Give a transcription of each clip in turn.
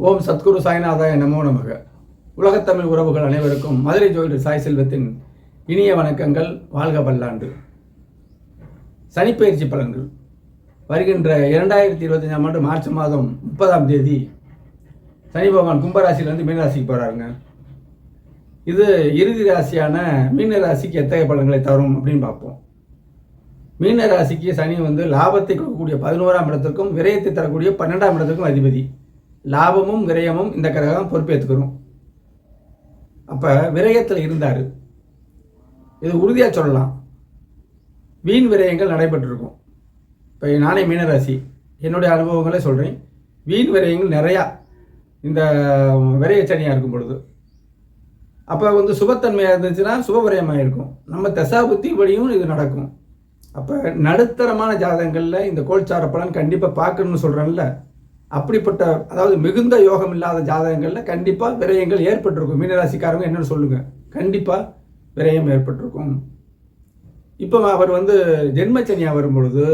ஓம் சத்குரு சாய்நாதாய நமோ நமக. உலகத்தமிழ் உறவுகள் அனைவருக்கும் மதுரை ஜோதிடர் சாய் செல்வத்தின் இனிய வணக்கங்கள். வாழ்க பல்லாண்டு சனிப்பயிற்சி பலன்கள். வருகின்ற இரண்டாயிரத்தி இருபத்தஞ்சாம் ஆண்டு மார்ச் மாதம் முப்பதாம் தேதி சனி பகவான் கும்பராசியிலேருந்து மீனராசிக்கு போகிறாருங்க இது இறுதி ராசியான மீன ராசிக்கு எத்தகைய பலன்களை தரும் அப்படின்னு பார்ப்போம். மீன ராசிக்கு சனி வந்து லாபத்தை கொடுக்கக்கூடிய பதினோராம் இடத்திற்கும் விரயத்தை தரக்கூடிய பன்னெண்டாம் இடத்திற்கும் அதிபதி. லாபமும் விரயமும் இந்த கிரகம் பொறுப்பேற்றுக்கிறோம் அப்போ விரயத்தில் இருந்தார். இது உறுதியாக சொல்லலாம். வீண் விரயங்கள் நடைபெற்றிருக்கும். இப்போ நானே மீனராசி என்னுடைய அனுபவங்களே சொல்கிறேன் வீண் விரயங்கள் நிறையா இந்த விரயச்சனியாக இருக்கும் பொழுது. அப்போ வந்து சுபத்தன்மையாக இருந்துச்சுன்னா சுபவிரயமாக இருக்கும். நம்ம தசாபுத்தி வழியும் இது நடக்கும். அப்போ நடுத்தரமான ஜாதகங்களில் இந்த கோல்சார பலன் கண்டிப்பாக பார்க்கணும்னு சொல்கிறேன்ல அப்படிப்பட்ட அதாவது மிகுந்த யோகம் இல்லாத ஜாதகங்களில் கண்டிப்பாக விரயங்கள் ஏற்பட்டிருக்கும். மீனராசிக்காரங்க என்னென்னு சொல்லுங்கள் கண்டிப்பாக விரயம் ஏற்பட்டிருக்கும். இப்போ அவர் வந்து ஜென்மச்சனியாக வரும் பொழுது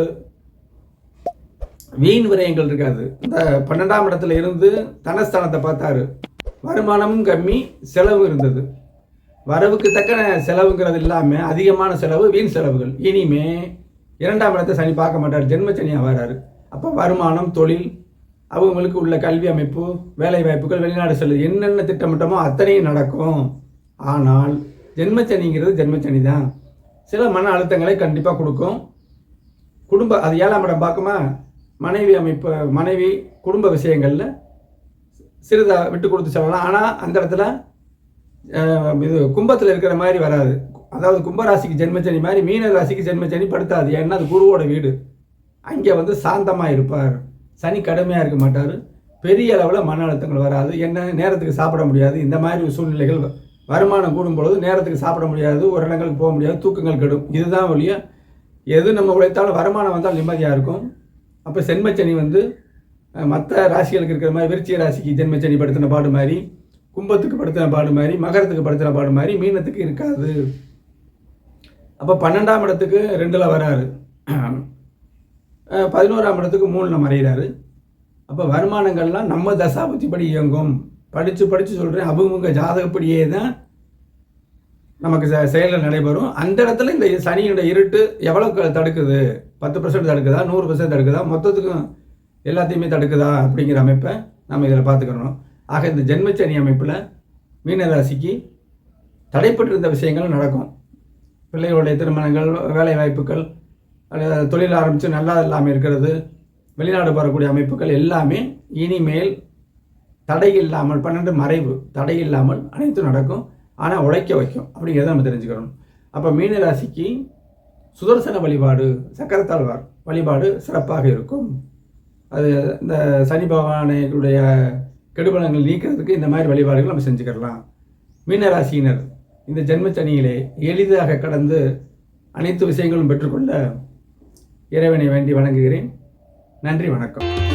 வீண் விரயங்கள் இருக்காது. இந்த பன்னெண்டாம் இடத்துல இருந்து தனஸ்தானத்தை பார்த்தாரு. வருமானமும் கம்மி செலவு இருந்தது. வரவுக்கு தக்கன செலவுங்கிறது இல்லாமல் அதிகமான செலவு வீண் செலவுகள். இனிமே இரண்டாம் இடத்தை சனி பார்க்க மாட்டார். ஜென்மச்சனியாக வராரு. அப்போ வருமானம் தொழில் அவங்களுக்கு உள்ள கல்வி அமைப்பு வேலை வாய்ப்புகள் வெளிநாடு செல்வது என்னென்ன திட்டமிட்டமோ அத்தனையும் நடக்கும். ஆனால் ஜென்மச்சனிங்கிறது ஜென்மச்சனி தான். சில மன அழுத்தங்களை கண்டிப்பாக கொடுக்கும். குடும்ப அது ஏழாம் இடம் பார்க்குமா? மனைவி அமைப்பு மனைவி குடும்ப விஷயங்களில் சிறிதாக விட்டு கொடுத்து செல்லலாம். ஆனால் அந்த இடத்துல இது கும்பத்தில் இருக்கிற மாதிரி வராது. அதாவது கும்பராசிக்கு ஜென்மச்சனி மாதிரி மீன ராசிக்கு ஜென்மச்சனி படுத்தாது. ஏன்னா அது குருவோட வீடு. அங்கே வந்து சாந்தமாக இருப்பார். சனி கடுமையாக இருக்க மாட்டார். பெரிய அளவில் மன அழுத்தங்கள் வராது. என்ன நேரத்துக்கு சாப்பிட முடியாது. இந்த மாதிரி சூழ்நிலைகள் வ- வருமானம் கூடும் பொழுது நேரத்துக்கு சாப்பிட முடியாது. ஒரு இடங்களுக்கு போக முடியாது. தூக்கங்கள் கெடும். இதுதான் ஒழிய எது நம்ம உழைத்தாலும் வருமானம் வந்தால் நிம்மதியாக இருக்கும். அப்போ சென்மச்சனி வந்து மற்ற ராசிகளுக்கு இருக்கிற மாதிரி விருச்சிக ராசிக்கு ஜென்மச்சனி படுத்தின பாடு மாதிரி கும்பத்துக்கு படுத்தின பாடு மாதிரி மகரத்துக்கு படுத்தின பாடு மாதிரி மீனத்துக்கு இருக்காது. அப்போ பன்னெண்டாம் இடத்துக்கு ரெண்டில் வராரு. பதினோராம் இடத்துக்கு மூணில் மறைகிறாரு அப்போ வருமானங்கள்லாம் நம்ம தசாபுத்திப்படி இயங்கும். படித்து படித்து சொல்கிறேன் அவங்கவுங்க ஜாதகப்படியே தான் நமக்கு செ- நடைபெறும். அந்த இடத்துல இந்த சனியோட இருட்டு எவ்வளோ தடுக்குது? பத்து பர்சன்ட் தடுக்குதா? நூறு பர்சன்ட் தடுக்குதா? மொத்தத்துக்கும் எல்லாத்தையுமே தடுக்குதா அப்படிங்கிற அமைப்பை நம்ம இதில் பார்த்துக்கிறோம் ஆக இந்த ஜென்மச்சனி அமைப்பில் மீனராசிக்கு தடைப்பட்டிருந்த விஷயங்கள் நடக்கும். பிள்ளைகளுடைய திருமணங்கள் வேலை வாய்ப்புகள் தொழில் ஆரம்பித்து நல்லா இல்லாமல் இருக்கிறது. வெளிநாடு வரக்கூடிய அமைப்புகள் எல்லாமே இனிமேல் தடை இல்லாமல் பன்னெண்டு மறைவு தடை இல்லாமல் அனைத்தும் நடக்கும். ஆனால் உழைக்க வைக்கும் அப்படிங்கிறத நம்ம தெரிஞ்சுக்கிறோம் அப்போ மீன ராசிக்கு சுதர்சன வழிபாடு சக்கரத்தாழ்வார் வழிபாடு சிறப்பாக இருக்கும். அது இந்த சனி பகவானுடைய கெடுபலங்கள் நீக்கிறதுக்கு இந்த மாதிரி வழிபாடுகள் நம்ம செஞ்சுக்கலாம். மீனராசியினர் இந்த ஜென்மச்சனியிலே எளிதாக கடந்து அனைத்து விஷயங்களும் பெற்றுக்கொள்ள இறைவனை வேண்டி வணங்குகிறேன். நன்றி வணக்கம்.